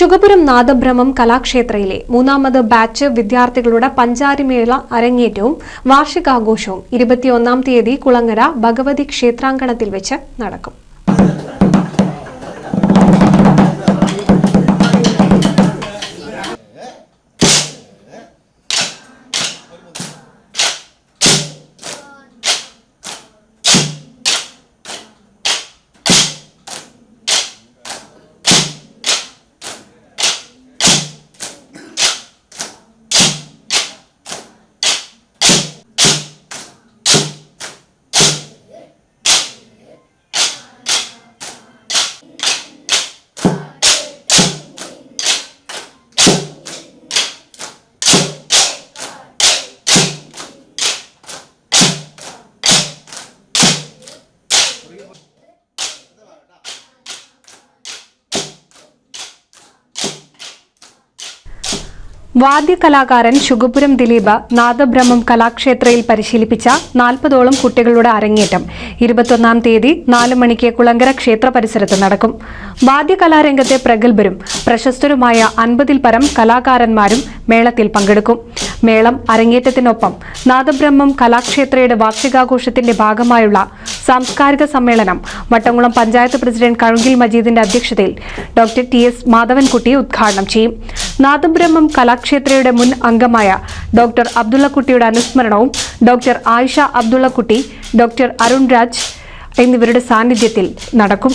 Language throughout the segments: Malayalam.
ശുഗപുരം നാദബ്രഹ്മം കലാക്ഷേത്രയിലെ മൂന്നാമത് ബാച്ച് വിദ്യാർത്ഥികളുടെ പഞ്ചാരിമേള അരങ്ങേറ്റവും വാർഷികാഘോഷവും ഇരുപത്തിയൊന്നാം തീയതി കുളങ്ങര ഭഗവതി ക്ഷേത്രാങ്കണത്തിൽ വെച്ച് നടക്കും. വാദ്യകലാകാരൻ ശുഗപുരം ദിലീപ് നാദബ്രഹ്മം കലാക്ഷേത്രയിൽ പരിശീലിപ്പിച്ച നാൽപ്പതോളം കുട്ടികളുടെ അരങ്ങേറ്റം. ഇരുപത്തൊന്നാം തീയതി നാല് മണിക്ക് കുളങ്കര ക്ഷേത്ര പരിസരത്ത് നടക്കും. വാദ്യകലാരംഗത്തെ പ്രഗത്ഭരും പ്രശസ്തരുമായ അൻപതിൽ പരം കലാകാരന്മാരും മേളത്തിൽ പങ്കെടുക്കും. മേളം അരങ്ങേറ്റത്തിനൊപ്പം നാദബ്രഹ്മം കലാക്ഷേത്രയുടെ വാർഷികാഘോഷത്തിന്റെ ഭാഗമായുള്ള സാംസ്കാരിക സമ്മേളനം വട്ടംകുളം പഞ്ചായത്ത് പ്രസിഡന്റ് കഴുകിൽ മജീദിന്റെ അധ്യക്ഷതയിൽ ഡോക്ടർ ടി എസ് മാധവൻകുട്ടി ഉദ്ഘാടനം ചെയ്യും. നാദബ്രഹ്മം കലാക്ഷേത്രയുടെ മുൻ അംഗമായ ഡോക്ടർ അബ്ദുള്ളക്കുട്ടിയുടെ അനുസ്മരണവും ഡോക്ടർ ആയിഷ അബ്ദുള്ളക്കുട്ടി ഡോക്ടർ അരുൺ രാജ് എന്നിവരുടെ സാന്നിധ്യത്തിൽ നടക്കും.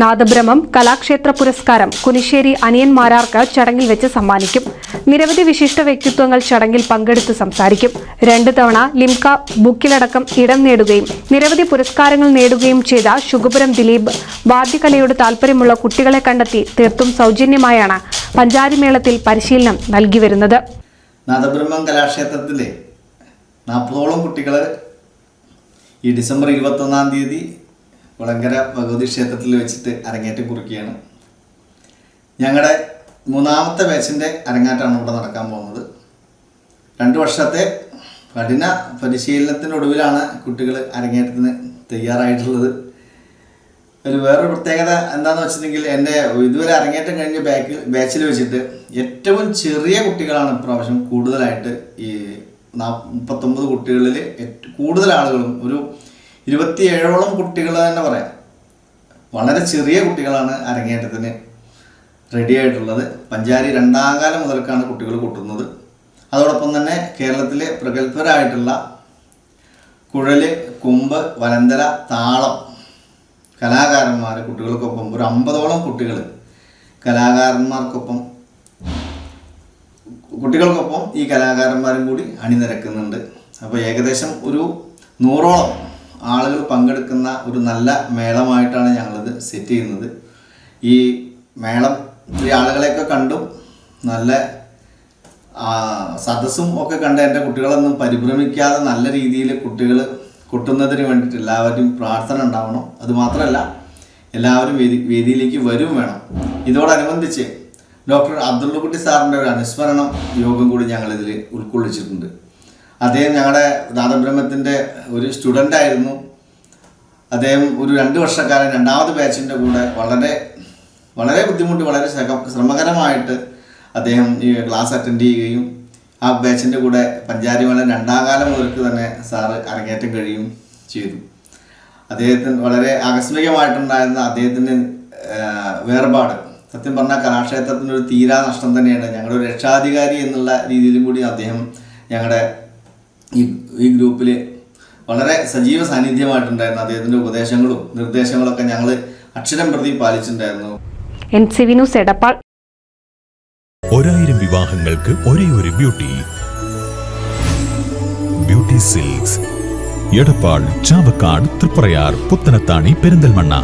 നാദബ്രഹ്മം കലാക്ഷേത്ര പുരസ്കാരം കുനിശ്ശേരി അനിയൻ മാരാർക്ക് ചടങ്ങിൽ വെച്ച് സമ്മാനിക്കും. നിരവധി വിശിഷ്ട വ്യക്തിത്വങ്ങൾ ചടങ്ങിൽ പങ്കെടുത്ത് സംസാരിക്കും. രണ്ടു തവണ ലിംക ബുക്കിലടക്കം ഇടം നേടുകയും നിരവധി പുരസ്കാരങ്ങൾ നേടുകയും ചെയ്ത ശുഗപുരം ദിലീപ് വാദ്യകലയോട് താല്പര്യമുള്ള കുട്ടികളെ കണ്ടെത്തി തീർത്തും സൗജന്യമായാണ് പഞ്ചാരിമേളത്തിൽ പരിശീലനം നൽകി വരുന്നത്. നാദബ്രഹ്മം കലാക്ഷേത്രത്തിലെ നാൽപ്പതോളം കുട്ടികൾ ഈ ഡിസംബർ ഇരുപത്തൊന്നാം തീയതി കുളങ്കര ഭഗവതി ക്ഷേത്രത്തിൽ വെച്ചിട്ട് അരങ്ങേറ്റം കുറിക്കുകയാണ്. ഞങ്ങളുടെ മൂന്നാമത്തെ ബാച്ചിന്റെ അരങ്ങേറ്റമാണ് ഇവിടെ നടക്കാൻ പോകുന്നത്. രണ്ട് വർഷത്തെ കഠിന പരിശീലനത്തിനൊടുവിലാണ് കുട്ടികൾ അരങ്ങേറ്റത്തിന് തയ്യാറായിട്ടുള്ളത്. ഒരു വേറൊരു പ്രത്യേകത എന്താണെന്ന് വെച്ചിട്ടുണ്ടെങ്കിൽ എന്റെ ഇതുവരെ അരങ്ങേറ്റം കഴിഞ്ഞ ബാക്കിൽ ബാച്ചിൽ വെച്ചിട്ട് ഏറ്റവും ചെറിയ കുട്ടികളാണ് ഇപ്രാവശ്യം കൂടുതലായിട്ട് ഈ മുപ്പത്തൊമ്പത് കുട്ടികളിൽ കൂടുതൽ ആളുകളും ഒരു ഇരുപത്തിയേഴോളം കുട്ടികൾ തന്നെ പറയാം. വളരെ ചെറിയ കുട്ടികളാണ് അരങ്ങേറ്റത്തിന് റെഡി ആയിട്ടുള്ളത്. പഞ്ചാരി രണ്ടാം കാലം മുതൽക്കാണ് കുട്ടികൾ കൂട്ടുന്നത്. അതോടൊപ്പം തന്നെ കേരളത്തിലെ പ്രഗത്ഭരായിട്ടുള്ള കുഴൽ കുമ്പ് വലന്തല താളം കലാകാരന്മാർ കുട്ടികൾക്കൊപ്പം ഒരു അമ്പതോളം കുട്ടികൾ കലാകാരന്മാർക്കൊപ്പം കുട്ടികൾക്കൊപ്പം ഈ കലാകാരന്മാരും കൂടി അണിനിരക്കുന്നുണ്ട്. അപ്പോൾ ഏകദേശം ഒരു നൂറോളം ആളുകൾ പങ്കെടുക്കുന്ന ഒരു നല്ല മേളമായിട്ടാണ് ഞങ്ങളിത് സെറ്റ് ചെയ്യുന്നത്. ഈ മേളം ഈ ആളുകളെയൊക്കെ കണ്ടും നല്ല സദസ്സും ഒക്കെ കണ്ട് എന്റെ കുട്ടികളൊന്നും പരിഭ്രമിക്കാതെ നല്ല രീതിയിൽ കുട്ടികൾ കൊട്ടുന്നതിന് വേണ്ടിയിട്ട് എല്ലാവരും പ്രാർത്ഥന ഉണ്ടാവണം. അതുമാത്രമല്ല എല്ലാവരും വേദി വേദിയിലേക്ക് വരും വേണം. ഇതോടനുബന്ധിച്ച് ഡോക്ടർ അബ്ദുള്ളക്കുട്ടി സാറിന്റെ ഒരു അനുസ്മരണം യോഗം കൂടി ഞങ്ങളിതിൽ ഉൾക്കൊള്ളിച്ചിട്ടുണ്ട്. അദ്ദേഹം ഞങ്ങളുടെ നാദബ്രഹ്മത്തിന്റെ ഒരു സ്റ്റുഡന്റ് ആയിരുന്നു. അദ്ദേഹം ഒരു രണ്ട് വർഷക്കാലം രണ്ടാമത് ബാച്ചിന്റെ കൂടെ വളരെ വളരെ ബുദ്ധിമുട്ട് വളരെ ശ്രമകരമായിട്ട് അദ്ദേഹം ഈ ക്ലാസ് അറ്റൻഡ് ചെയ്യുകയും ആ ബാച്ചിന്റെ കൂടെ പഞ്ചാരി വളരെ രണ്ടാം കാലം മുതൽക്ക് തന്നെ സാറ് അരങ്ങേറ്റം കഴിയും ചെയ്തു. അദ്ദേഹത്തിന് വളരെ ആകസ്മികമായിട്ടുണ്ടായിരുന്ന അദ്ദേഹത്തിന്റെ വേർപാട്. സത്യം പറഞ്ഞാൽ കലാക്ഷേത്രത്തിനൊരു തീരാ നഷ്ടം തന്നെയാണ്. ഞങ്ങളുടെ രക്ഷാധികാരി എന്നുള്ള രീതിയിലും കൂടി അദ്ദേഹം ഞങ്ങളുടെ ഈ ഈ ഗ്രൂപ്പിൽ വളരെ സജീവ സാന്നിധ്യമായിട്ടുണ്ടായിരുന്നു അദ്ദേഹത്തിന്റെ ഉപദേശങ്ങളും നിർദ്ദേശങ്ങളൊക്കെ ഞങ്ങൾ അക്ഷരം പ്രതി പാലിച്ചിട്ടുണ്ടായിരുന്നു. N C V news Edappal. ഒരായിരം വിവാഹങ്ങൾക്ക് ഒരേ ഒരു beauty. Beauty silks. Edappal Chavakkad Triprayar Puthanathani Perinthalmanna.